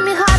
Мігає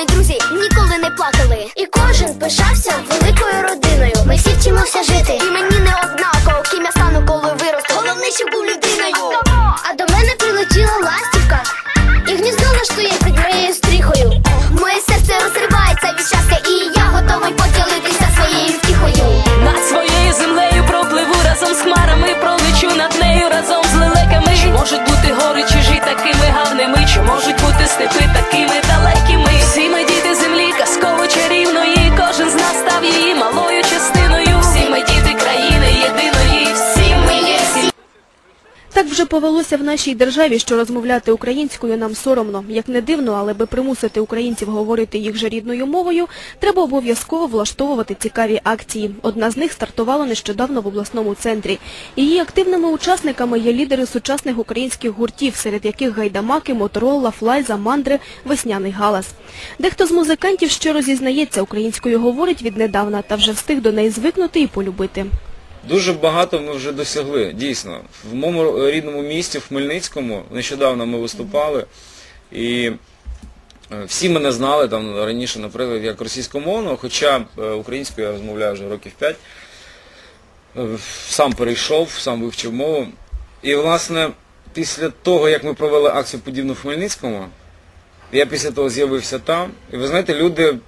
мої друзі ніколи не плакали, і кожен пишався великим вже повелося в нашій державі, що розмовляти українською нам соромно. Як не дивно, але би примусити українців говорити їх же рідною мовою, треба обов'язково влаштовувати цікаві акції. Одна з них стартувала нещодавно в обласному центрі. Її активними учасниками є лідери сучасних українських гуртів, серед яких гайдамаки, моторола, флайза, мандри, весняний галас. Дехто з музикантів щиро зізнається, українською говорить віднедавна та вже встиг до неї звикнути і полюбити. Дуже багато ми вже досягли, дійсно. В моєму рідному місті, в Хмельницькому, нещодавно ми виступали, і е, всі мене знали там раніше, наприклад, як російськомовного, хоча е, українською я розмовляю вже років 5. Сам перейшов, сам вивчив мову. І, власне, після того, як ми провели акцію подібну в Хмельницькому, я після того з'явився там, і ви знаєте, люди.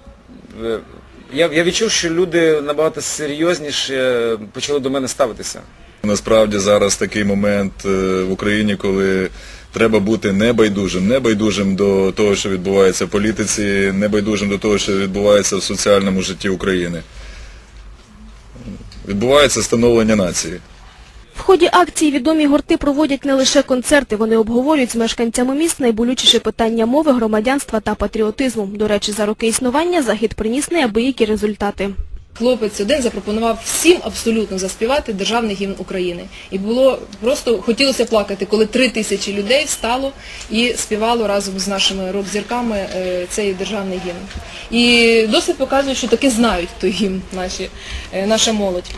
Я, я відчув, що люди набагато серйозніше почали до мене ставитися. Насправді зараз такий момент е, в Україні, коли треба бути небайдужим, небайдужим до того, що відбувається в політиці, небайдужим до того, що відбувається в соціальному житті України. Відбувається становлення нації. Ході акції відомі гурти проводять не лише концерти, вони обговорюють з мешканцями міст найболючіші питання мови, громадянства та патріотизму. До речі, за роки існування захід приніс неабиякі результати. Хлопець один запропонував всім абсолютно заспівати державний гімн України. І було просто хотілося плакати, коли три тисячі людей встало і співало разом з нашими рок-зірками е, цей державний гімн. І досить показує, що таки знають той гімн наші, е, наша молодь.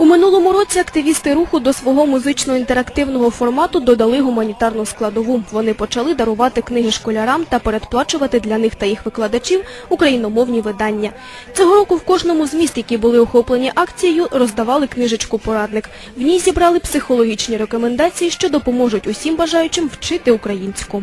У минулому році активісти руху до свого музично-інтерактивного формату додали гуманітарну складову. Вони почали дарувати книги школярам та передплачувати для них та їх викладачів україномовні видання. Цього року в кожному з міст, які були охоплені акцією, роздавали книжечку-порадник. В ній зібрали психологічні рекомендації, що допоможуть усім бажаючим вчити українську.